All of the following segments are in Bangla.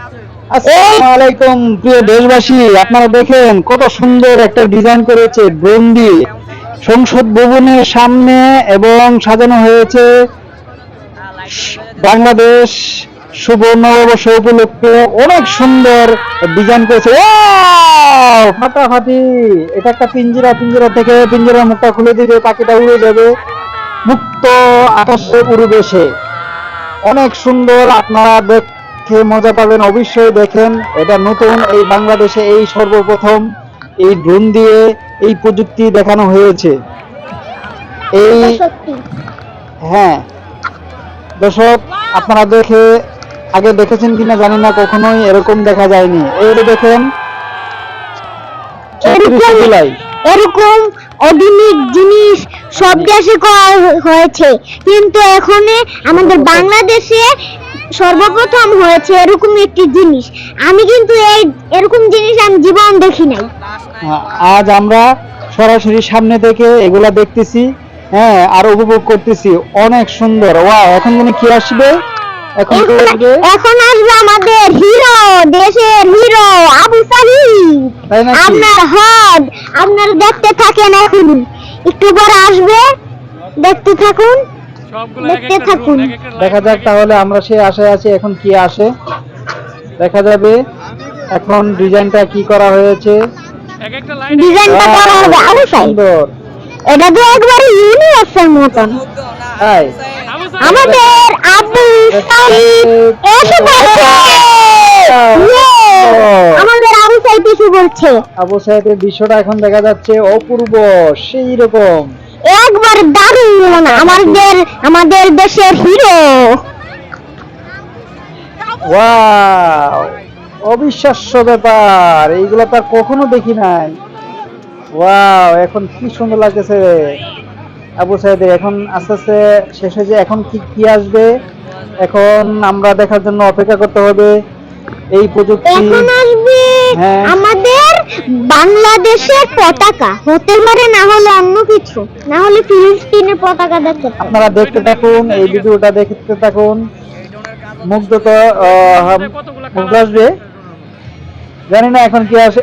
আসসালামু আলাইকুম, প্রিয় দেশবাসী, আপনারা দেখেন কত সুন্দর একটা ডিজাইন করেছে দিয়ে সংসদ ভবনের সামনে এবং সাজানো হয়েছে বাংলাদেশ শুভ নববর্ষ উপলক্ষে অনেক সুন্দর ডিজাইন করেছে! ফাটাফাটি! এটা একটা পিঞ্জিরা পিঞ্জিরা থেকে পিঞ্জিরার মুখটা খুলে দিলে পাখিটা উড়ে যাবে। মুক্ত আকাশে পরিবেশে অনেক সুন্দর, আপনারা দেখে মজা পাবেন অবশ্যই দেখেন এটা নতুন এই বাংলাদেশে এই সর্বপ্রথম এই ড্রোন দিয়ে এই প্রযুক্তি দেখানো হয়েছে। এই হ্যাঁ। দর্শক আপনারা দেখে আগে দেখেছেন কিনা জানি না কখনোই এরকম দেখা যায়নি। এই দেখেন জুলাই। এরকম আধুনিক জিনিস সব দেশে করা হয়েছে। কিন্তু এখন আমাদের বাংলাদেশে সর্বপ্রথম হয়েছে এরকম একটি জিনিস। আমি কিন্তু এই এরকম জিনিস আমি জীবন দেখি নাই। আজ আমরা সরাসরি সামনে থেকে এগুলা দেখতেছি হ্যাঁ আর উপভোগ করতেছি। অনেক সুন্দর। ওয়া এখন মনে কি আসবে? এখন এখন- আসবে? আমাদের হিরো দেশের হিরো আবু সাহিদ আপনার হদ আপনারা দেখতে থাকেন এখন। একটু পরে আসবে দেখতে থাকুন। দেখতে থাকুন। দেখা যাক তাহলে আমরা সে আশায় আছি এখন কি আসে। দেখা যাবে এখন ডিজাইনটা কি করা হয়েছে। এক একটা লাইন ডিজাইনটা করা হবে আবু সুন্দর। এটা তো একবারে ইউনিভার্সের মতন। তাই। আমাদের আবু সাহিদ এসে পড়েছে। আমাদের আবু সাহিদ এসে বলছে আবু সাহেবের দৃশ্যটা এখন দেখা যাচ্ছে অপূর্ব সেই রকম একবার দারুণ আমাদের আমাদের দেশের হিরো। ওয়াও অবিশ্বাস্য ব্যাপার এইগুলো তো আর কখনো দেখি নাই। ওয়াও এখন কি সুন্দর লাগতেছে। আবু সাহেব এখন আস্তে আস্তে শেষ হয়েছে এখন কি কি আসবে? এখন আমরা দেখার জন্য অপেক্ষা করতে হবে। এই প্রযুক্তি এখন আসবে হ্যাঁ। আমাদের বাংলাদেশের পতাকা হতে পারে না হলে অন্য কিছু না হলে ফিলিস্তিনের পতাকা দেখতে আপনারা দেখতে থাকুন এই ভিডিওটা দেখতে থাকুন। মুগ্ধ তো মুগ্ধ আসবে? জানি না এখন কি আসে।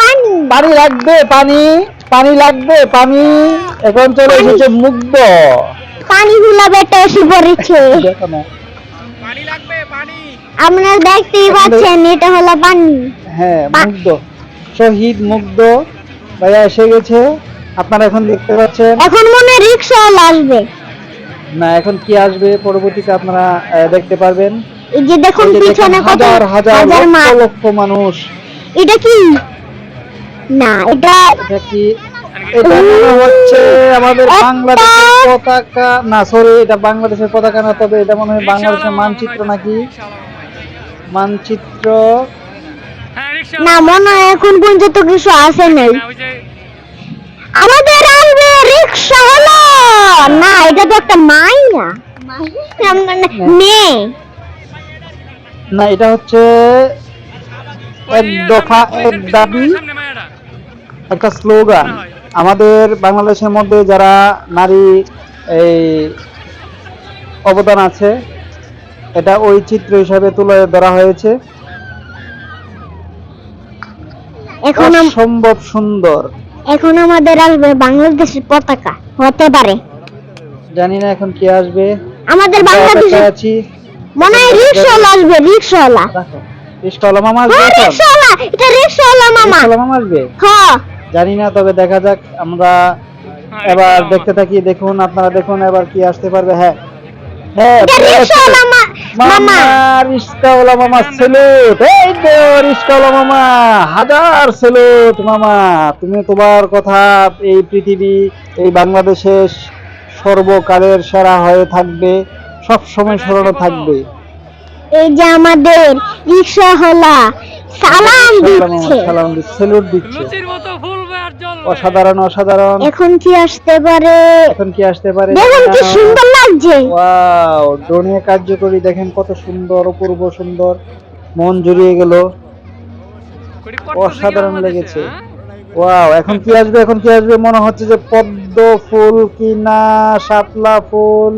পানি! পানি লাগবে পানি পানি লাগবে পানি। এখন চলে এসেছে মুগ্ধ। পানি গুলা বেটা এসে পড়েছে। দেখো না। পানি লাগবে? পানি আপনারা দেখতেই পাচ্ছেন এটা হলো পানি। হ্যাঁ মুগ্ধ। শহীদ মুগ্ধ। ভাইয়া এসে গেছে। আপনারা এখন দেখতে পাচ্ছেন এখন মনে রিক্সা আসবে। না এখন কি আসবে পরবর্তীতে আপনারা দেখতে পারবেন। এই যে দেখুন পিছনে কত হাজার হাজার লক্ষ মানুষ। এটা কি? না এটা এটা কি এটা মনে হচ্ছে আমাদের বাংলাদেশের পতাকা। না সরি এটা বাংলাদেশের পতাকা না তবে এটা মনে হয় বাংলাদেশের মানচিত্র নাকি? মানচিত্র। হ্যাঁ না মনে হয় এখন পর্যন্ত কিছু আসে নাই। আমাদের আসবে রিক্সা হলো না এটা তো একটা মানে মেয়ে। না এটা হচ্ছে এক দফা এক দাবি একটা স্লোগান। আমাদের বাংলাদেশের মধ্যে যারা নারী এই অবদান আছে এটা ওই চিত্র হিসাবে তুলে ধরা হয়েছে। এখন অসম্ভব সুন্দর। এখন আমাদের আসবে বাংলাদেশের পতাকা হতে পারে। জানি না এখন কি আসবে। আমাদের বাংলাদেশে আছি। মনে হয় রিক্সাওয়ালা আসবে রিক্সাওয়ালা। রাখো রিস্কাওয়ালা মামা আসবে হ্যাঁ এখন? রিক্সাওয়ালা এটা রিক্সাওয়ালা মামা। রিস্কাওয়ালা মামা আসবে? হ্যাঁ। জানি না তবে দেখা যাক আমরা হ্যাঁ, এবার দেখতে থাকি দেখুন আপনারা দেখুন এবার কি আসতে পারবে হ্যাঁ। হ্যাঁ মামা রিস্কাওয়ালা মামা এই তো রিস্কাওয়ালা মামা হাজার মামা। তুমি তোমার কথা এই পৃথিবী এই বাংলাদেশের সর্বকালের সেরা হয়ে থাকবে সব সময় স্মরণে থাকবে। এই যে আমাদের রিক্সাওয়ালা সালাম দিচ্ছে। সালাম দিচ্ছে স্যালুট দিচ্ছে। লুচির মতো ফুলবে আর জ্বলবে অসাধারণ অসাধারণ। এখন কি আসতে পারে? এখন কি আসতে পারে? দেখুন কি সুন্দর লাগছে। ওয়াও কার্যকরী দেখেন কত সুন্দর অপূর্ব সুন্দর। মন জুড়িয়ে গেল। অসাধারণ লেগেছে। হ্যাঁ? ওয়াও এখন কি আসবে এখন কি আসবে? মনে হচ্ছে যে পদ্ম ফুল কি না শাপলা ফুল।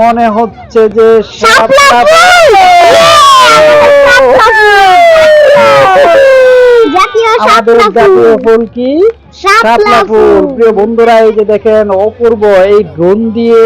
মনে হচ্ছে যে শাপলা ফুল! আমাদের জাতীয় ফুল। কি শাপলা ফুল। প্রিয় বন্ধুরা এই যে দেখেন অপূর্ব এই ড্রোন দিয়ে